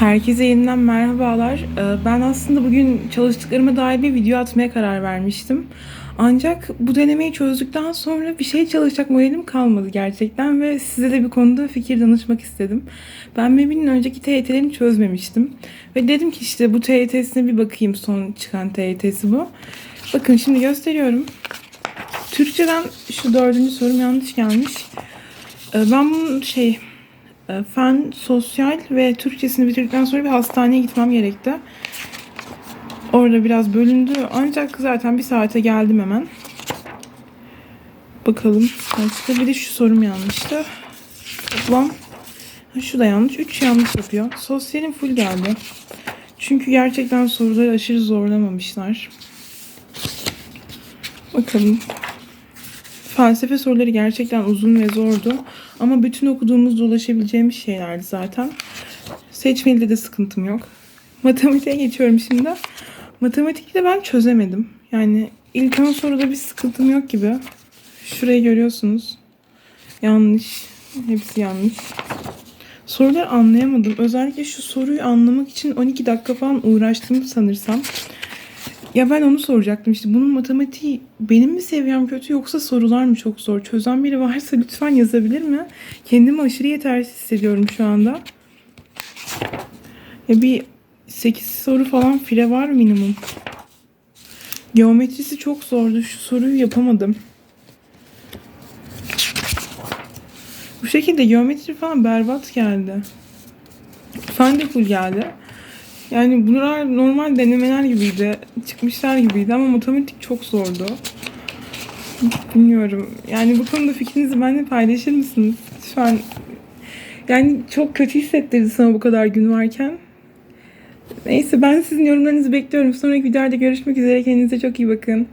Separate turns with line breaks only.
Herkese yeniden merhabalar. Ee, Ben aslında bugün çalıştıklarıma dair bir video atmaya karar vermiştim. Ancak bu denemeyi çözdükten sonra bir şey çalışacak moralim kalmadı gerçekten ve size de bir konuda fikir danışmak istedim. Ben MEB'nin önceki TYT'lerini çözmemiştim. Ve dedim ki işte bu TYT'sine bir bakayım son çıkan TYT'si bu. Bakın şimdi gösteriyorum. Türkçeden şu dördüncü sorum yanlış gelmiş. Ee, Ben bunun şey fen, sosyal ve Türkçesini bitirdikten sonra bir hastaneye gitmem gerekti. Orada biraz bölündü. Ancak zaten bir saate geldim hemen. Bakalım kaçta. Bir de şu sorum yanlıştı. Toplam şu da yanlış. 3 yanlış yapıyor. Sosyalim full geldi. Çünkü gerçekten soruları aşırı zorlamamışlar. Bakalım. Felsefe soruları gerçekten uzun ve zordu. Ama bütün okuduğumuzda ulaşabileceğimiz şeylerdi zaten. Seçmelide de sıkıntım yok. Matematiğe geçiyorum şimdi. Matematikte ben çözemedim. Yani ilk 10 soruda bir sıkıntım yok gibi. Şurayı görüyorsunuz. Yanlış. Hepsi yanlış. Soruları anlayamadım. Özellikle şu soruyu anlamak için 12 dakika falan uğraştım sanırsam. Ya ben onu soracaktım işte bunun matematiği benim mi seviyem kötü yoksa sorular mı çok zor? Çözen biri varsa lütfen yazabilir mi? Kendimi aşırı yetersiz hissediyorum şu anda. Ya bir 8 soru falan file var minimum. Geometrisi çok zordu. Şu soruyu yapamadım. Bu şekilde geometri falan berbat geldi. Fen geldi. Yani bunlar normal denemeler gibiydi. Çıkmışlar gibiydi ama matematik çok zordu. Bilmiyorum. Yani bu konuda fikrinizi benimle paylaşır mısınız? Lütfen. Yani çok kötü hissettirdi sana bu kadar gün varken. Neyse ben sizin yorumlarınızı bekliyorum. Sonraki videoda görüşmek üzere. Kendinize çok iyi bakın.